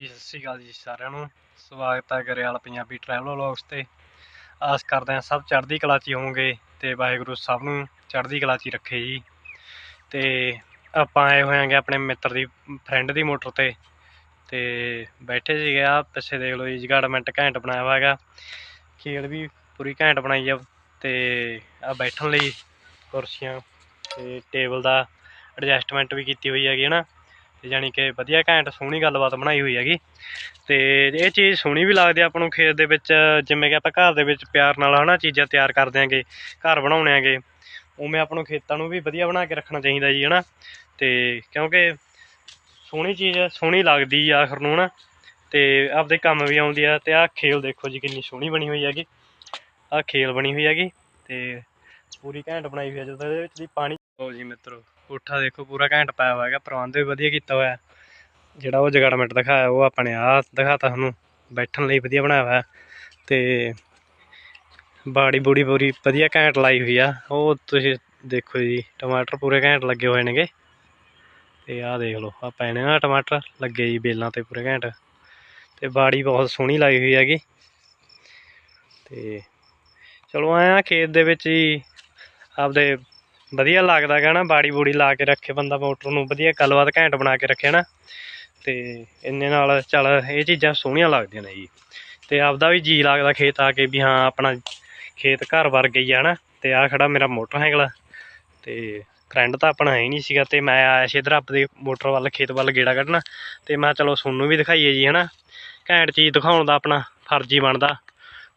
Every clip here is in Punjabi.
ਜੀ, ਸਤਿ ਸ਼੍ਰੀ ਅਕਾਲ ਜੀ ਸਾਰਿਆਂ ਨੂੰ। ਸਵਾਗਤ ਹੈ ਗਰੇਵਾਲ ਪੰਜਾਬੀ ਟਰੈਵਲ ਵਲੌਗਸ ਤੇ। ਆਸ ਕਰਦੇ ਹਾਂ ਸਭ ਚੜ੍ਹਦੀ ਕਲਾ 'ਚ ਹੀ ਹੋਵੋਗੇ ਤੇ ਵਾਹਿਗੁਰੂ ਸਭ ਨੂੰ ਚੜ੍ਹਦੀ ਕਲਾ 'ਚ ਰੱਖੇ ਜੀ। ਤੇ ਆਪਾਂ ਆਏ ਹੋਏ ਆਂਗੇ ਆਪਣੇ ਮਿੱਤਰ ਦੀ ਫਰੈਂਡ ਦੀ ਮੋਟਰ ਤੇ। ਤੇ ਬੈਠੇ ਸੀਗੇ ਆ ਪਿੱਛੇ ਦੇਖ ਲਓ ਜੀ ਜਗਾੜਮੈਂਟ ਘੈਂਟ ਬਣਾਇਆ ਹੋਇਆ ਹੈਗਾ। ਖੇਲ ਵੀ ਪੂਰੀ ਘੈਂਟ ਬਣਾਈ ਆ। ਤੇ ਆ ਬੈਠਣ ਲਈ ਕੁਰਸੀਆਂ ਤੇ ਟੇਬਲ ਦਾ ਐਡਜਸਟਮੈਂਟ ਵੀ ਕੀਤੀ ਹੋਈ ਹੈਗੀ ਹੈ ਨਾ। ਤੇ ਜਾਣੀ ਕਿ ਵਧੀਆ ਘੈਂਟ ਸੋਹਣੀ ਗੱਲਬਾਤ ਬਣਾਈ ਹੋਈ ਹੈਗੀ। ਤੇ ਇਹ ਚੀਜ਼ ਸੋਹਣੀ ਵੀ ਲੱਗਦੀ ਆ ਆਪਾਂ ਨੂੰ ਖੇਤ ਦੇ ਵਿੱਚ, ਜਿਵੇਂ ਕਿ ਆਪਾਂ ਘਰ ਦੇ ਵਿੱਚ ਪਿਆਰ ਨਾਲ ਹਨਾ ਚੀਜ਼ਾਂ ਤਿਆਰ ਕਰਦੇ ਆਂਗੇ, ਘਰ ਬਣਾਉਣੇ ਆਂਗੇ, ਉਵੇਂ ਆਪਾਂ ਨੂੰ ਖੇਤਾਂ ਨੂੰ ਵੀ ਵਧੀਆ ਬਣਾ ਕੇ ਰੱਖਣਾ ਚਾਹੀਦਾ ਜੀ ਹਨਾ। ਤੇ ਕਿਉਂਕਿ ਸੋਹਣੀ ਚੀਜ਼ ਸੋਹਣੀ ਲੱਗਦੀ ਆ ਆਖਰ ਨੂੰ ਹਨਾ। ਤੇ ਆਪਦੇ ਕੰਮ ਵੀ ਆਉਂਦੀ ਆ ਤੇ ਆਹ ਖੇਲ ਦੇਖੋ ਜੀ ਕਿੰਨੀ ਸੋਹਣੀ ਬਣੀ ਹੋਈ ਹੈਗੀ। ਆਹ ਖੇਲ ਬਣੀ ਹੋਈ ਹੈਗੀ ਤੇ ਪੂਰੀ ਘੈਂਟ ਬਣਾਈ ਹੋਈ ਹੈ ਜਦੋਂ ਇਹਦੇ ਵਿੱਚ ਦੀ ਪਾਣੀ ਲਓ ਜੀ ਮਿੱਤਰੋ। ਕੋਠਾ ਦੇਖੋ, ਪੂਰਾ ਘੈਂਟ ਪਾਇਆ ਹੋਇਆ ਹੈਗਾ, ਪ੍ਰਬੰਧ ਵੀ ਵਧੀਆ ਕੀਤਾ ਹੋਇਆ ਜਿਹੜਾ ਉਹ ਜਗਾੜਮੈਂਟ ਦਿਖਾਇਆ, ਉਹ ਆਪਣੇ ਆ ਦਿਖਾਤਾ ਤੁਹਾਨੂੰ ਬੈਠਣ ਲਈ ਵਧੀਆ ਬਣਾਇਆ ਹੋਇਆ ਤੇ ਬਾੜੀ ਬੂੜੀ ਪੂਰੀ ਵਧੀਆ ਘੈਂਟ ਲਾਈ ਹੋਈ ਆ। ਉਹ ਤੁਸੀਂ ਦੇਖੋ ਜੀ, ਟਮਾਟਰ ਪੂਰੇ ਘੈਂਟ ਲੱਗੇ ਹੋਏ ਨੇਗੇ। ਤੇ ਆਹ ਦੇਖ ਲਓ ਆ ਪੈਣੇ ਨਾ ਟਮਾਟਰ ਲੱਗੇ ਜੀ, ਬੇਲਾਂ ਤੇ ਪੂਰੇ ਘੈਂਟ। ਤੇ ਬਾੜੀ ਬਹੁਤ ਸੋਹਣੀ ਲਾਈ ਹੋਈ ਹੈਗੀ। ਤੇ ਚਲੋ ਆਇਆ ਖੇਤ ਦੇ ਵਿੱਚ ਹੀ ਆਪਦੇ ਵਧੀਆ ਲੱਗਦਾ ਗਾ ਨਾ, ਬਾੜੀ ਬੂੜੀ ਲਾ ਕੇ ਰੱਖੇ ਬੰਦਾ ਮੋਟਰ ਨੂੰ, ਵਧੀਆ ਗੱਲਬਾਤ ਘੈਂਟ ਬਣਾ ਕੇ ਰੱਖੇ ਨਾ। ਤੇ ਇੰਨੇ ਨਾਲ ਚੱਲ ਇਹ ਚੀਜ਼ਾਂ ਸੋਹਣੀਆਂ ਲੱਗਦੀਆਂ ਨੇ ਜੀ। ਤੇ ਆਪਦਾ ਵੀ ਜੀ ਲੱਗਦਾ ਖੇਤ ਆ ਕੇ ਵੀ ਹਾਂ, ਆਪਣਾ ਖੇਤ ਘਰ ਵਰਗਾ ਹੀ ਆ ਨਾ। ਤੇ ਆ ਖੜਾ ਮੇਰਾ ਮੋਟਰਸਾਈਕਲ ਤੇ ਫਰੈਂਡ ਤਾਂ ਆਪਣਾ ਹੈ ਹੀ ਨਹੀਂ ਸੀਗਾ। ਤੇ ਮੈਂ ਆਇਆ ਸੀ ਇੱਧਰ ਆਪਦੇ ਮੋਟਰ ਵੱਲ, ਖੇਤ ਵੱਲ ਗੇੜਾ ਕੱਢਣਾ। ਤੇ ਮੈਂ ਕਿਹਾ ਚਲੋ ਸੋਨੂੰ ਵੀ ਦਿਖਾਈਏ ਜੀ, ਹਨਾ। ਘੈਂਟ ਚੀਜ਼ ਦਿਖਾਉਣ ਦਾ ਆਪਣਾ ਫਰਜ਼ੀ ਬਣਦਾ।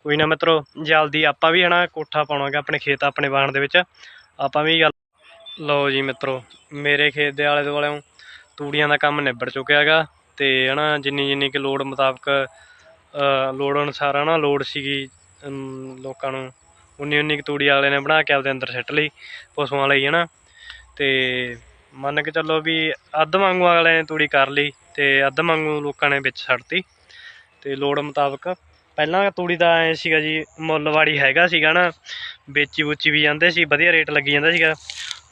ਕੋਈ ਨਾ ਮਿੱਤਰੋ, ਜਲਦੀ ਆਪਾਂ ਵੀ ਹਨਾ ਕੋਠਾ ਪਾਉਣਾਗਾ ਆਪਣੇ ਖੇਤ ਆਪਣੇ ਬਾਣ ਦੇ ਵਿੱਚ। ਆਪਾਂ ਵੀ ਗੱਲ ਲਓ ਜੀ ਮਿੱਤਰੋ, ਮੇਰੇ ਖੇਤ ਦੇ ਆਲੇ ਦੁਆਲੇ ਤੂੜੀਆਂ ਦਾ ਕੰਮ ਨਿਬੜ ਚੁੱਕਿਆ ਹੈਗਾ ਤੇ ਹਨਾ, ਜਿੰਨੀ ਜਿੰਨੀ ਕਿ ਲੋੜ ਮੁਤਾਬਕ ਲੋੜ ਅਨੁਸਾਰ ਹਨਾ, ਲੋੜ ਸੀਗੀ ਲੋਕਾਂ ਨੂੰ, ਉਨੀ ਉਨੀ ਕੁ ਤੂੜੀ ਵਾਲੇ ਨੇ ਬਣਾ ਕੇ ਆਪਦੇ ਅੰਦਰ ਸਿੱਟ ਲਈ ਪਸ਼ੂਆਂ ਲਈ ਹਨਾ। ਤੇ ਮੰਨ ਕੇ ਚੱਲੋ ਵੀ ਅੱਧ ਵਾਂਗੂ ਅਗਲੇ ਨੇ ਤੂੜੀ ਕਰ ਲਈ ਤੇ ਅੱਧ ਵਾਂਗੂ ਲੋਕਾਂ ਨੇ ਵਿੱਚ ਛੱਡਤੀ ਤੇ ਲੋੜ ਮੁਤਾਬਕ ਪਹਿਲਾਂ ਤੂੜੀ ਦਾ ਐ ਸੀਗਾ ਜੀ ਮੁੱਲਵਾੜੀ ਹੈਗਾ ਸੀਗਾ ਨਾ, ਵੇਚੀ ਵੂਚੀ ਵੀ ਜਾਂਦੇ ਸੀ, ਵਧੀਆ ਰੇਟ ਲੱਗੀ ਜਾਂਦਾ ਸੀਗਾ।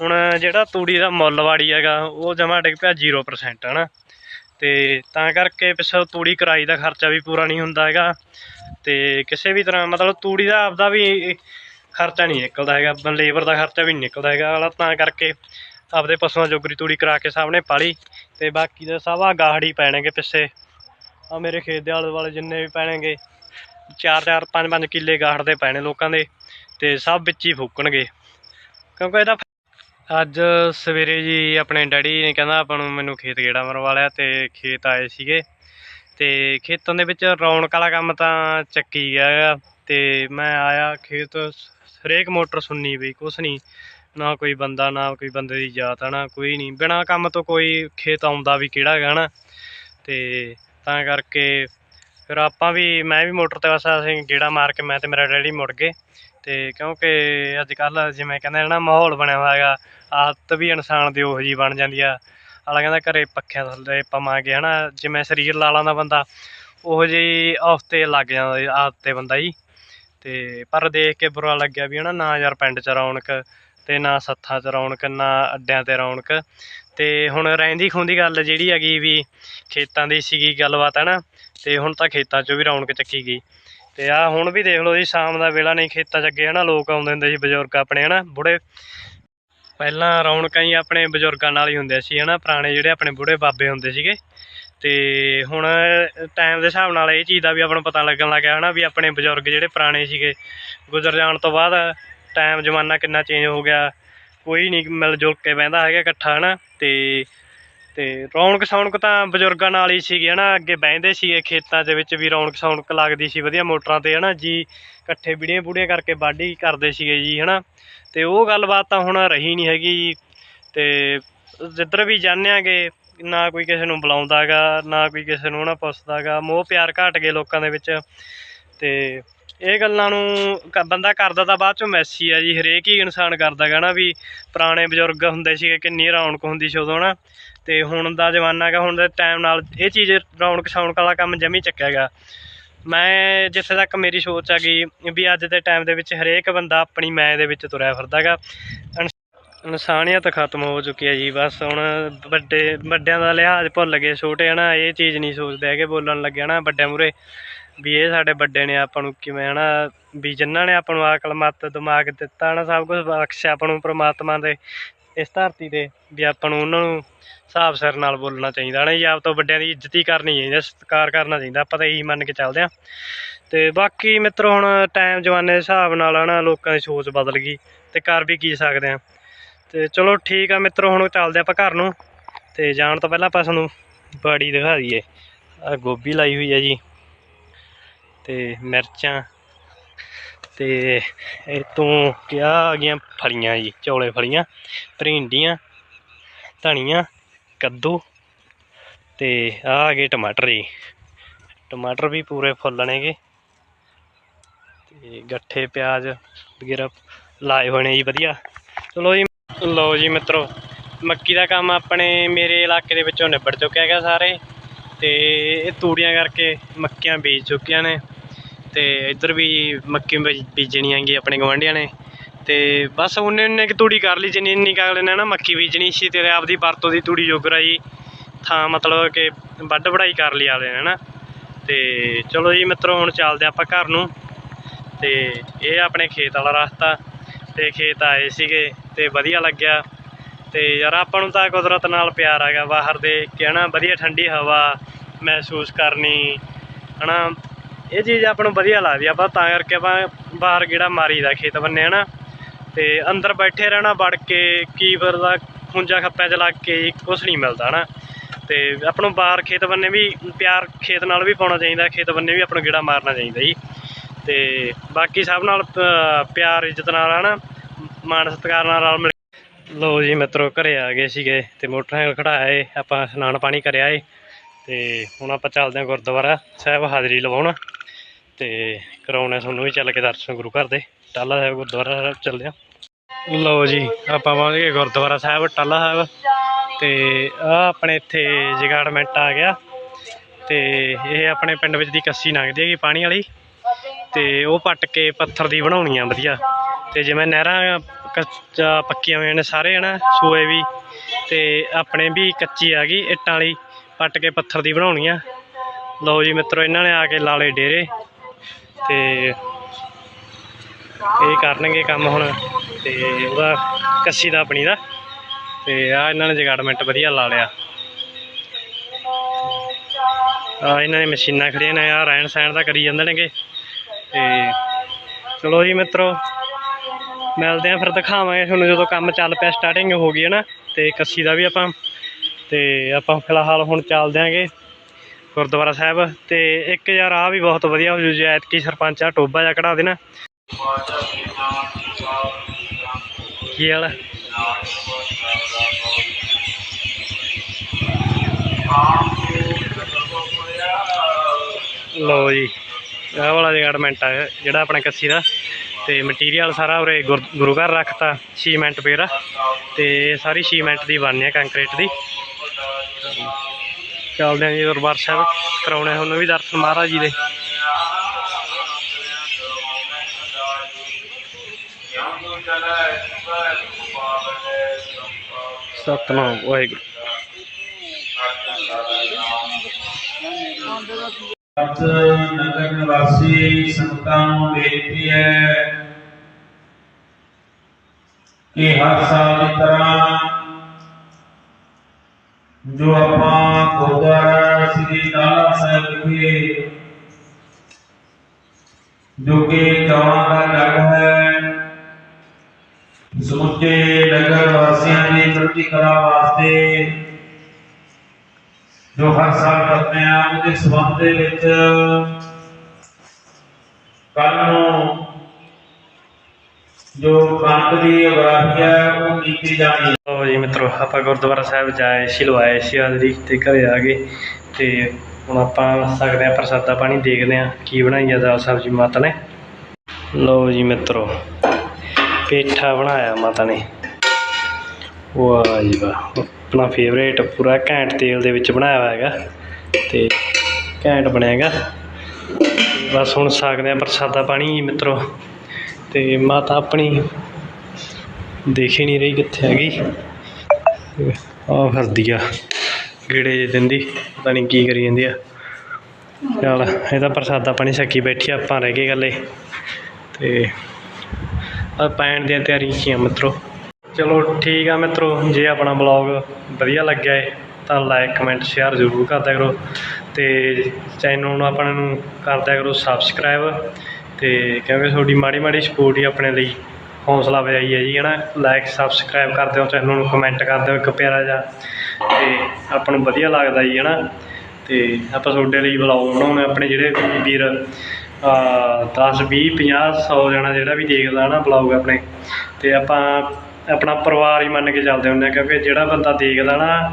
ਹੁਣ ਜਿਹੜਾ ਤੂੜੀ ਦਾ ਮੁੱਲਵਾੜੀ ਹੈਗਾ, ਉਹ ਜਮਾ ਡਿੱਗ ਪਿਆ 0% ਹਨਾ। ਤੇ ਤਾਂ ਕਰਕੇ ਪਿੱਛੋਂ ਤੂੜੀ ਕਰਾਈ ਦਾ ਖਰਚਾ ਵੀ ਪੂਰਾ ਨਹੀਂ ਹੁੰਦਾ ਹੈਗਾ। ਤੇ ਕਿਸੇ ਵੀ ਤਰ੍ਹਾਂ, ਮਤਲਬ ਤੂੜੀ ਦਾ ਆਪਦਾ ਵੀ ਖਰਚਾ ਨਹੀਂ ਨਿਕਲਦਾ ਹੈਗਾ ਲੇਬਰ ਦਾ ਖਰਚਾ ਵੀ ਨਹੀਂ ਨਿਕਲਦਾ ਹੈਗਾ। ਤਾਂ ਕਰਕੇ ਆਪਦੇ ਪਸ਼ੂਆਂ ਜੋਗਰੀ ਤੂੜੀ ਕਰਾ ਕੇ ਸਾਹਮਣੇ ਪਾਲੀ, ਤੇ ਬਾਕੀ ਦੇ ਸਭ ਆ ਗਾਹੜੀ ਪੈਣਗੇ ਪਿੱਛੇ। ਆ ਮੇਰੇ ਖੇਤ ਦੇ ਆਲੇ ਦੁਆਲੇ ਜਿੰਨੇ ਵੀ ਪੈਣਗੇ ਚਾਰ ਚਾਰ ਪੰਜ ਪੰਜ ਕਿੱਲੇ ਗਾਹੜ ਦੇ ਪੈਣੇ ਲੋਕਾਂ ਦੇ ਤੇ ਸਭ ਵਿੱਚ ਹੀ ਫੂਕਣਗੇ। ਕਿਉਂਕਿ ਇਹਦਾ ਅੱਜ ਸਵੇਰੇ ਜੀ ਆਪਣੇ ਡੈਡੀ ਨੇ ਕਹਿੰਦਾ ਆਪਾਂ ਨੂੰ ਮੈਨੂੰ ਖੇਤ ਗੇੜਾ ਮਰਵਾ ਲਿਆ ਤੇ ਖੇਤ ਆਏ ਸੀਗੇ। ਤੇ ਖੇਤਾਂ ਦੇ ਵਿੱਚ ਰੌਣਕ ਵਾਲਾ ਕੰਮ ਤਾਂ ਚੱਕੀ ਗਿਆ ਗਾ ਤੇ ਮੈਂ ਆਇਆ ਖੇਤ, ਹਰੇਕ ਮੋਟਰ ਸੁਣਨੀ ਵੀ ਕੁਛ ਨਹੀਂ ਨਾ ਕੋਈ ਬੰਦਾ, ਨਾ ਕੋਈ ਬੰਦੇ ਦੀ ਜਾਤ ਆ, ਨਾ ਕੋਈ ਨਹੀਂ ਬਿਨਾਂ ਕੰਮ ਤੋਂ ਕੋਈ ਖੇਤ ਆਉਂਦਾ ਵੀ ਕਿਹੜਾ ਹੈਗਾ ਨਾ। ਤੇ ਤਾਂ ਕਰਕੇ ਫਿਰ ਆਪਾਂ ਵੀ, ਮੈਂ ਵੀ ਮੋਟਰ ਤੇ ਬਸ ਅਸੀਂ ਗੇੜਾ ਮਾਰ ਕੇ ਮੈਂ ਤੇ ਮੇਰਾ ਡੈਡੀ ਮੁੜ ਗਏ। ਤੇ ਕਿਉਂਕਿ ਅੱਜ ਕੱਲ੍ਹ ਜਿਵੇਂ ਕਹਿੰਦੇ ਨੇ ਨਾ, ਮਾਹੌਲ ਬਣਿਆ ਹੋਇਆ ਹੈਗਾ, ਆਦਤ ਵੀ ਇਨਸਾਨ ਦੀ ਉਹੋ ਜਿਹੀ ਬਣ ਜਾਂਦੀ ਆ। ਆਲਾ ਕਹਿੰਦਾ ਘਰੇ ਪੱਖਿਆਂ ਥੱਲੇ ਪਵਾਂਗੇ ਹਨਾ, ਜਿਵੇਂ ਸਰੀਰ ਲਾ ਲਾਂਦਾ ਬੰਦਾ, ਉਹੋ ਜਿਹੀ ਹਫ਼ਤੇ ਲੱਗ ਜਾਂਦਾ ਜੀ, ਆਦਤ ਤੇ ਬੰਦਾ ਜੀ। ਤੇ ਪਰ ਦੇਖ ਕੇ ਬੁਰਾ ਲੱਗਿਆ ਵੀ ਹਨਾ, ਨਾ ਯਾਰ ਪਿੰਡ 'ਚ ਰੌਣਕ ਤੇ ਨਾ ਸੱਥਾਂ 'ਚ ਰੌਣਕ, ਨਾ ਅੱਡਿਆਂ ਤੇ ਰੌਣਕ। ਤੇ ਹੁਣ ਰਹਿੰਦੀ ਖੁੰਦੀ ਗੱਲ ਜਿਹੜੀ ਹੈਗੀ ਵੀ ਖੇਤਾਂ ਦੀ ਸੀਗੀ ਗੱਲਬਾਤ ਹੈ ਨਾ ਤੇ ਹੁਣ ਤਾਂ ਖੇਤਾਂ 'ਚੋਂ ਵੀ ਰੌਣਕ ਚੱਕੀ ਗਈ। ਤੇ ਆ ਹੁਣ ਵੀ ਦੇਖ ਲਓ ਜੀ, ਸ਼ਾਮ ਦਾ ਵੇਲਾ ਨਹੀਂ, ਖੇਤਾਂ 'ਚ ਅੱਗੇ ਹਨਾ ਲੋਕ ਆਉਂਦੇ ਹੁੰਦੇ ਸੀ, ਬਜ਼ੁਰਗ ਆਪਣੇ ਹਨਾ, ਬੁੜੇ। ਪਹਿਲਾਂ ਰੌਣਕਾਂ ਹੀ ਆਪਣੇ ਬਜ਼ੁਰਗਾਂ ਨਾਲ ਹੀ ਹੁੰਦੇ ਸੀ ਹਨਾ, ਪੁਰਾਣੇ ਜਿਹੜੇ ਆਪਣੇ ਬੁੜੇ ਬਾਬੇ ਹੁੰਦੇ ਸੀਗੇ। ਤੇ ਹੁਣ ਟਾਈਮ ਦੇ ਹਿਸਾਬ ਨਾਲ ਇਹ ਚੀਜ਼ ਦਾ ਵੀ ਆਪਾਂ ਨੂੰ ਪਤਾ ਲੱਗਣ ਲੱਗ ਗਿਆ ਹਨਾ, ਵੀ ਆਪਣੇ ਬਜ਼ੁਰਗ ਜਿਹੜੇ ਪੁਰਾਣੇ ਸੀਗੇ, ਗੁਜ਼ਰ ਜਾਣ ਤੋਂ ਬਾਅਦ ਟਾਈਮ ਜ਼ਮਾਨਾ ਕਿੰਨਾ ਚੇਂਜ ਹੋ ਗਿਆ। ਕੋਈ ਨਹੀਂ ਮਿਲ ਜੁਲ ਕੇ ਬਹਿੰਦਾ ਹੈਗਾ ਇਕੱਠਾ ਹਨਾ, ਤੇ ਤੇ ਰੌਣਕ ਸੌਣਕ ਤਾਂ ਬਜ਼ੁਰਗਾਂ ਨਾਲ ਹੀ ਸੀਗੀ, ਹਨਾ, ਅੱਗੇ ਬਹਿੰਦੇ ਸੀਗੇ ਖੇਤਾਂ ਦੇ ਵਿੱਚ ਵੀ ਰੌਣਕ ਸੌਣਕ ਲੱਗਦੀ ਸੀ, ਵਧੀਆ ਮੋਟਰਾਂ ਤੇ, ਹਨਾ, ਜੀ, ਇਕੱਠੇ ਬੀੜੀਆਂ ਬੂੜੀਆਂ ਕਰਕੇ ਵਾਢੀ ਕਰਦੇ ਸੀਗੇ ਜੀ, ਹਨਾ, ਤੇ ਉਹ ਗੱਲਬਾਤ ਤਾਂ ਹੁਣ ਰਹੀ ਨਹੀਂ ਹੈਗੀ ਜੀ, ਤੇ ਜਿੱਧਰ ਵੀ ਜਾਂਦੇ ਆਂਗੇ, ਨਾ ਕੋਈ ਕਿਸੇ ਨੂੰ ਬੁਲਾਉਂਦਾਗਾ ਨਾ ਕੋਈ ਕਿਸੇ ਨੂੰ ਨਾ ਪੁੱਛਦਾਗਾ ਮੋਹ ਪਿਆਰ ਘਟ ਗਏ ਲੋਕਾਂ ਦੇ ਵਿੱਚ, ਤੇ ਇਹ ਗੱਲਾਂ ਨੂੰ ਬੰਦਾ ਕਰਦਾ ਤਾਂ ਬਾਅਦ ਚੋਂ ਮੈਸੀ ਆ ਜੀ, ਹਰੇਕ ਹੀ ਇਨਸਾਨ ਕਰਦਾ ਗਾ ਨਾ ਵੀ ਪੁਰਾਣੇ ਬਜ਼ੁਰਗ ਹੁੰਦੇ ਸੀਗੇ, ਕਿੰਨੀ ਰੌਣਕ ਹੁੰਦੀ ਸੀ ਉਦੋਂ ਨਾ ਤੇ ਹੁਣ ਦਾ ਜ਼ਮਾਨਾ ਹੈਗਾ, ਹੁਣ ਦੇ ਟਾਈਮ ਨਾਲ ਇਹ ਚੀਜ਼ ਰੌਣਕ ਸ਼ੌਣਕ ਵਾਲਾ ਕੰਮ ਜਮੀ ਚੱਕਿਆ ਗਾ ਮੈਂ ਜਿੱਥੇ ਤੱਕ ਮੇਰੀ ਸੋਚ ਹੈਗੀ ਵੀ ਅੱਜ ਦੇ ਟਾਈਮ ਦੇ ਵਿੱਚ ਹਰੇਕ ਬੰਦਾ ਆਪਣੀ ਮੈਂ ਦੇ ਵਿੱਚ ਤੁਰਿਆ ਫਿਰਦਾ ਗਾ ਇਨਸਾਨੀਅਤ ਖਤਮ ਹੋ ਚੁੱਕੀ ਹੈ ਜੀ, ਬਸ ਹੁਣ ਵੱਡੇ, ਵੱਡਿਆਂ ਦਾ ਲਿਹਾਜ਼ ਭੁੱਲ ਗਏ, ਛੋਟੇ ਹਨਾ, ਇਹ ਚੀਜ਼ ਨਹੀਂ ਸੋਚਦੇ ਹੈਗੇ, ਬੋਲਣ ਲੱਗੇ ਹਨਾ ਵੱਡਿਆਂ ਮੂਰੇ ਵੀ ਇਹ ਸਾਡੇ ਵੱਡੇ ਨੇ, ਆਪਾਂ ਨੂੰ ਕਿਵੇਂ ਹਨਾ, ਵੀ ਜਿਨ੍ਹਾਂ ਨੇ ਆਪਾਂ ਨੂੰ ਅਕਲ ਮੱਤ, ਦਿਮਾਗ ਦਿੱਤਾ ਹਨਾ, ਸਭ ਕੁਝ ਬਖਸ਼ਿਆ ਆਪਾਂ ਨੂੰ ਪ੍ਰਮਾਤਮਾ ਦੇ। ਇਸ ਧਰਤੀ ਤੇ ਵੀ ਆਪਾਂ ਨੂੰ ਉਹਨਾਂ ਨੂੰ ਹਿਸਾਬ ਸਿਰ ਨਾਲ ਬੋਲਣਾ ਚਾਹੀਦਾ ਨਾ ਜੀ ਆਪ ਤੋਂ ਵੱਡਿਆਂ ਦੀ ਇੱਜ਼ਤ ਹੀ ਕਰਨੀ ਚਾਹੀਦੀ, ਸਤਿਕਾਰ ਕਰਨਾ ਚਾਹੀਦਾ, ਆਪਾਂ ਤਾਂ ਇਹੀ ਮੰਨ ਕੇ ਚੱਲਦੇ ਹਾਂ। ਤੇ ਬਾਕੀ ਮਿੱਤਰੋ, ਹੁਣ ਟਾਈਮ ਜਮਾਨੇ ਦੇ ਹਿਸਾਬ ਨਾਲ ਹਨਾ, ਲੋਕਾਂ ਦੀ ਸੋਚ ਬਦਲ ਗਈ ਤੇ ਕਰ ਵੀ ਕੀ ਸਕਦੇ ਆ ਤੇ ਚਲੋ ਠੀਕ ਆ ਮਿੱਤਰੋ, ਹੁਣ ਚੱਲਦੇ ਆਪਾਂ ਘਰ ਨੂੰ। ਤੇ ਜਾਣ ਤੋਂ ਪਹਿਲਾਂ ਆਪਾਂ ਤੁਹਾਨੂੰ ਬਾੜੀ ਦਿਖਾ ਦਈਏ। ਆ ਗੋਭੀ ਲਾਈ ਹੋਈ ਹੈ ਜੀ। ਤੇ ਮਿਰਚਾਂ। ਤੇ ਇਹ ਤੋਂ ਕਿਆ ਆ ਗਈਆਂ ਫਲੀਆਂ ਜੀ, ਚੌਲੇ ਫਲੀਆਂ ਭਰਿੰਡੀਆਂ ਧਨੀਆ, ਕੱਦੂ ਤੇ ਆ ਆ ਗਏ ਟਮਾਟਰ ਜੀ। ਟਮਾਟਰ ਵੀ ਪੂਰੇ ਫੁੱਲ ਨੇਗੇ। ਤੇ ਗੱਠੇ, ਪਿਆਜ਼ ਵਗੈਰਾ ਲਾਏ ਹੋਏ ਨੇ ਜੀ, ਵਧੀਆ। ਚਲੋ ਜੀ, ਲਓ ਜੀ ਮਿੱਤਰੋ, ਮੱਕੀ ਦਾ ਕੰਮ ਆਪਣੇ ਮੇਰੇ ਇਲਾਕੇ ਦੇ ਵਿੱਚੋਂ ਨਿਬੜ ਚੁੱਕਿਆ ਹੈਗਾ ਸਾਰੇ। ਤੇ ਇਹ ਤੂੜੀਆਂ ਕਰਕੇ ਮੱਕੀਆਂ ਬੀਜ ਚੁੱਕੀਆਂ ਨੇ। ਤੇ ਇੱਧਰ ਵੀ ਮੱਕੀ ਬੀਜਣੀ ਹੈਗੀ ਆਪਣੇ ਗਵਾਂਢੀਆਂ ਨੇ। ਤੇ ਬਸ ਉਹਨੇ ਉਹਨੇ ਕਿ ਤੂੜੀ ਕਰ ਲਈ ਜਿੰਨੀ ਇੰਨੀ ਕਰ ਲੈਣਾ ਨਾ ਮੱਕੀ ਬੀਜਣੀ ਸੀ ਤੇ ਆਪਦੀ ਵਰਤੋਂ ਦੀ ਤੂੜੀ ਜੋਗਰਾ ਜੀ ਥਾਂ ਮਤਲਬ ਕਿ ਵੱਢ ਵਢਾਈ ਕਰ ਲਈ ਆਲੇ ਨੇ ਨਾ ਤੇ ਚਲੋ ਜੀ ਮਿੱਤਰੋ, ਹੁਣ ਚੱਲਦੇ ਆਪਾਂ ਘਰ ਨੂੰ। ਤੇ ਇਹ ਆਪਣੇ ਖੇਤ ਵਾਲਾ ਰਸਤਾ। ਤੇ ਖੇਤ ਆਏ ਸੀਗੇ ਤੇ ਵਧੀਆ ਲੱਗਿਆ। ਤੇ ਯਾਰ ਆਪਾਂ ਨੂੰ ਤਾਂ ਕੁਦਰਤ ਨਾਲ ਪਿਆਰ ਹੈਗਾ ਬਾਹਰ ਦੇ, ਕੇ ਹਨਾ ਵਧੀਆ ਠੰਡੀ ਹਵਾ ਮਹਿਸੂਸ ਕਰਨੀ। ਹਨਾ ਇਹ ਚੀਜ਼ ਆਪਾਂ ਨੂੰ ਵਧੀਆ ਲੱਗਦੀ ਆ, ਆਪਾਂ ਤਾਂ ਕਰਕੇ ਆਪਾਂ ਬਾਹਰ ਗੇੜਾ ਮਾਰੀਦਾ ਖੇਤ ਬੰਨੇ, ਹਨਾ। ਤੇ ਅੰਦਰ ਬੈਠੇ ਰਹਿਣਾ, ਵੜ ਕੇ ਕੀ ਦਾ ਖੁੰਝਾ ਖੱਪਿਆਂ ਚ ਲੱਗ ਕੇ ਕੁਛ ਨਹੀਂ ਮਿਲਦਾ, ਹਨਾ। ਤੇ ਆਪਾਂ ਨੂੰ ਬਾਹਰ ਖੇਤ ਬੰਨੇ ਵੀ ਪਿਆਰ ਖੇਤ ਨਾਲ ਵੀ ਪਾਉਣਾ ਚਾਹੀਦਾ, ਖੇਤ ਬੰਨੇ ਵੀ ਆਪਾਂ ਨੂੰ ਗੇੜਾ ਮਾਰਨਾ ਚਾਹੀਦਾ ਜੀ। ਤੇ ਬਾਕੀ ਸਭ ਨਾਲ ਪਿਆਰ, ਇੱਜ਼ਤ ਨਾਲ, ਹਨਾ, ਮਾਣ ਸਤਿਕਾਰ ਨਾਲ ਰਲ ਮਿਲ ਲੋ ਜੀ ਮਿੱਤਰੋ, ਘਰੇ ਆ ਗਏ ਸੀਗੇ ਤੇ ਮੋਟਰਸਾਈਕਲ ਖੜਾਇਆ ਏ, ਆਪਾਂ ਇਸ਼ਨਾਨ ਪਾਣੀ ਕਰਿਆ ਏ। ਤੇ ਹੁਣ ਆਪਾਂ ਚੱਲਦੇ ਹਾਂ ਗੁਰਦੁਆਰਾ ਸਾਹਿਬ ਹਾਜ਼ਰੀ ਲਵਾਉਣ। ਤੇ ਕਰਾਉਣੇ ਤੁਹਾਨੂੰ ਵੀ ਚੱਲ ਕੇ ਦਰਸ਼ਨ ਗੁਰੂ ਘਰ ਦੇ। ਟਾਲਾ ਸਾਹਿਬ ਗੁਰਦੁਆਰਾ ਸਾਹਿਬ ਚੱਲਦੇ ਹਾਂ ਲਓ ਜੀ, ਆਪਾਂ ਪਹੁੰਚ ਗਏ ਗੁਰਦੁਆਰਾ ਸਾਹਿਬ, ਟਾਲਾ ਸਾਹਿਬ। ਤੇ ਆ ਆਪਣੇ ਇੱਥੇ ਜਗਾੜਮੈਂਟ ਆ ਗਿਆ। ਤੇ ਇਹ ਆਪਣੇ ਪਿੰਡ ਵਿੱਚ ਦੀ ਕੱਸੀ ਲੰਘਦੀ ਹੈਗੀ ਪਾਣੀ ਵਾਲੀ। ਤੇ ਉਹ ਪੱਟ ਕੇ ਪੱਥਰ ਦੀ ਬਣਾਉਣੀ ਆ, ਵਧੀਆ। ਤੇ ਜਿਵੇਂ ਨਹਿਰਾਂ ਕੱਚਾ ਪੱਕੀਆਂ ਹੋਈਆਂ ਨੇ ਸਾਰੇ, ਹਨਾ, ਸੂਏ ਵੀ। ਤੇ ਆਪਣੇ ਵੀ ਕੱਚੀ ਆ ਗਈ, ਇੱਟਾਂ ਵਾਲੀ। ਪੱਟ ਕੇ ਪੱਥਰ ਦੀ ਬਣਾਉਣੀ ਆ। ਲਓ ਜੀ ਮਿੱਤਰੋ, ਇਹਨਾਂ ਨੇ ਆ ਕੇ ਲਾਲੇ ਡੇਰੇ। ਤੇ ਇਹ ਕਰਨਗੇ ਕੰਮ ਹੁਣ ਤੇ ਉਹਦਾ ਕੱਸੀ ਦਾ ਆਪਣੀ ਦਾ ਤੇ ਆ ਇਹਨਾਂ ਨੇ ਜਗਾੜਮੈਂਟ ਵਧੀਆ ਲਾ ਲਿਆ। ਆ ਇਹਨਾਂ ਨੇ ਮਸ਼ੀਨਾਂ ਖੜੀਆਂ ਨੇ ਆ ਰਹਿਣ ਸਹਿਣ ਦਾ ਕਰੀ ਜਾਂਦੇ ਨੇਗੇ ਤੇ ਚਲੋ ਜੀ ਮਿੱਤਰੋ, ਮਿਲਦੇ ਆ ਫਿਰ ਦਿਖਾਵਾਂਗੇ ਤੁਹਾਨੂੰ ਜਦੋਂ ਕੰਮ ਚੱਲ ਪਿਆ ਸਟਾਰਟਿੰਗ ਹੋ ਗਈ ਹੈ ਨਾ, ਤੇ ਕੱਸੀ ਦਾ ਵੀ ਆਪਾਂ ਤੇ ਆਪਾਂ ਫਿਲਹਾਲ ਹੁਣ ਚੱਲਦੇ ਆਂਗੇ ਗੁਰਦੁਆਰਾ ਸਾਹਿਬ ਤੇ ਇੱਕ ਯਾਰ ਆ ਵੀ ਬਹੁਤ ਵਧੀਆ ਹੋ ਜੂ ਜੇ ਸਰਪੰਚ ਆ ਟੋਬਾ ਜਾ ਕਢਾ ਦੇਣਾ। ਕੀ ਹਾਲ ਹੈ ਲਓ ਜੀ, ਆਹ ਵਾਲਾ ਜਗਾੜਮੈਂਟ ਆ, ਜਿਹੜਾ ਆਪਣੇ ਕੱਸੀ ਦਾ। ਤੇ ਮਟੀਰੀਅਲ ਸਾਰਾ ਉਰੇ ਗੁਰ- ਗੁਰੂ ਘਰ ਰੱਖਤਾ, ਸੀਮੈਂਟ ਪੇਰਾ। ਤੇ ਸਾਰੀ ਸੀਮੈਂਟ ਦੀ ਬਣਨੀ ਆ ਕੰਕਰੀਟ ਦੀ। ਚੱਲਦੇ ਆਂ ਜੀ ਦਰਬਾਰ ਸਾਹਿਬ, ਕਰਾਉਣੇ ਹੁਣ ਵੀ ਦਰਸ਼ਨ ਮਹਾਰਾਜ ਜੀ ਦੇ। ਸਤਨਾਮ, ਵਾਹਿਗੁਰੂ। ਅੱਜ ਨਗਰ ਨਿਵਾਸੀ ਸੰਤਾਂ ਨੂੰ ਬੇਨਤੀ ਹੈ ਕਿ ਹਰ ਸਾਲ ਦੀ ਤਰ੍ਹਾਂ ਜੋ ਆਪਾਂ ਗੁਰਦੁਆਰਾ ਸ੍ਰੀ ਟਾਲਾ ਸਾਹਿਬ ਵਿਖੇ ਜੋ ਕਿ ਚੌਹਾਂ ਦਾ ਜਗ ਹੈ। ਸਮੁੱਚੇ ਨਗਰ ਵਾਸੀਆਂ ਦੀ ਚੜ੍ਹਦੀ ਕਲਾ ਵਾਸਤੇ ਜੋ ਹਰ ਸਾਲ ਕਰਦੇ ਆ ਉਹਦੇ ਸਬੰਧ ਦੇ ਵਿੱਚ ਕੱਲ ਨੂੰ ਜੋ ਕੰਧ ਦੀ ਅਗਰਾਹੀ ਹੈ, ਉਹ ਕੀਤੀ ਜਾਣੀ ਹੈ। ਲਓ ਜੀ ਮਿੱਤਰੋ, ਆਪਾਂ ਗੁਰਦੁਆਰਾ ਸਾਹਿਬ ਜਾਏ ਸੀ ਲਵਾਏ ਸੀ ਹਾਜ਼ਰੀ ਤੇ ਘਰੇ ਆ ਗਏ। ਤੇ ਹੁਣ ਆਪਾਂ ਸਕਦੇ ਆ ਪ੍ਰਸਾਦਾ ਪਾਣੀ, ਦੇਖਦੇ ਆ ਕੀ ਬਣਾਈ ਆ ਦਾਲ ਸਬਜ਼ੀ ਮਾਤਾ ਨੇ। ਲਓ ਜੀ ਮਿੱਤਰੋ, ਪੇਠਾ ਬਣਾਇਆ ਮਾਤਾ ਨੇ। ਵਾਹ ਜੀ ਵਾਹ, ਆਪਣਾ ਫੇਵਰੇਟ ਪੂਰਾ ਘੈਂਟ ਤੇਲ ਦੇ ਵਿੱਚ ਬਣਾਇਆ ਹੋਇਆ ਹੈਗਾ। ਤੇ ਘੈਂਟ ਬਣਿਆ ਹੈਗਾ। ਬਸ ਹੁਣ ਸਕਦੇ ਆ ਪ੍ਰਸਾਦਾ ਪਾਣੀ ਜੀ ਮਿੱਤਰੋ। ਅਤੇ ਮਾਤਾ ਆਪਣੀ ਦੇਖ ਹੀ ਨਹੀਂ ਰਹੀ ਕਿੱਥੇ ਹੈਗੀ। ਆ ਫਿਰਦੀ ਆ ਗੇੜੇ ਜੇ ਦਿੰਦੀ ਪਤਾ ਨਹੀਂ ਕੀ ਕਰੀ ਜਾਂਦੀ ਆ। ਚੱਲ ਇਹਦਾ ਪ੍ਰਸਾਦਾ ਪਾਣੀ ਛੱਕੀ ਬੈਠੀ ਆ, ਆਪਾਂ ਰਹਿ ਗਏ ਇਕੱਲੇ। ਤੇ ਆ ਪੈਣ ਦੀਆਂ ਤਿਆਰੀਆਂ ਕੀ ਆ ਮਿੱਤਰੋ। ਚਲੋ ਠੀਕ ਆ ਮਿੱਤਰੋ ਜੇ ਆਪਣਾ ਬਲੌਗ ਵਧੀਆ ਲੱਗਿਆ ਏ ਤਾਂ ਲਾਈਕ ਕਮੈਂਟ ਸ਼ੇਅਰ ਜ਼ਰੂਰ ਕਰਦਿਆ ਕਰੋ। ਤੇ ਚੈਨਲ ਨੂੰ ਆਪਾਂ ਨੂੰ ਕਰਦਿਆ ਕਰੋ ਸਬਸਕ੍ਰਾਈਬ। ਅਤੇ ਕਿਉਂਕਿ ਤੁਹਾਡੀ ਮਾੜੀ ਮਾੜੀ ਸਪੋਰਟ ਹੀ ਆਪਣੇ ਲਈ ਹੌਂਸਲਾ ਵਜਾਈ ਹੈ ਜੀ ਹੈ ਨਾ ਲਾਈਕ ਸਬਸਕ੍ਰਾਈਬ ਕਰ ਦਿਓ ਚੈਨਲ ਨੂੰ ਕਮੈਂਟ ਕਰ ਦਿਓ ਇੱਕ ਪਿਆਰਾ ਜਿਹਾ। ਅਤੇ ਆਪਾਂ ਨੂੰ ਵਧੀਆ ਲੱਗਦਾ ਜੀ ਹੈ ਨਾ ਅਤੇ ਆਪਾਂ ਤੁਹਾਡੇ ਲਈ ਵਲੌਗ ਬਣਾਉਣੇ ਆਪਣੇ ਜਿਹੜੇ ਵੀਰ 10 20 50 100 ਜਣਾ ਜਿਹੜਾ ਵੀ ਦੇਖਦਾ ਨਾ ਵਲੌਗ ਆਪਣੇ। ਤੇ ਆਪਾਂ ਆਪਣਾ ਪਰਿਵਾਰ ਹੀ ਮੰਨ ਕੇ ਚੱਲਦੇ ਹੁੰਦੇ ਆ ਕਿਉਂਕਿ ਜਿਹੜਾ ਬੰਦਾ ਦੇਖਦਾ ਨਾ,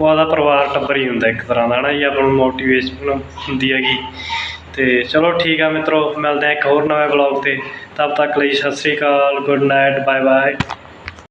ਉਹ ਆਦਾ ਪਰਿਵਾਰ ਟੱਬਰ ਹੀ ਹੁੰਦਾ ਇੱਕ ਤਰ੍ਹਾਂ ਦਾ ਨਾ ਜੀ? ਆਪਾਂ ਨੂੰ ਮੋਟੀਵੇਸ਼ਨ ਹੁੰਦੀ ਹੈਗੀ। ਤੇ ਚਲੋ ਠੀਕ ਆ ਮਿੱਤਰੋ, ਮਿਲਦੇ ਆ ਇੱਕ ਹੋਰ ਨਵੇਂ ਵਲੌਗ ਤੇ। ਤਦ ਤੱਕ ਲਈ ਸਤਿ ਸ੍ਰੀ ਅਕਾਲ ਗੁੱਡ ਨਾਈਟ ਬਾਏ ਬਾਏ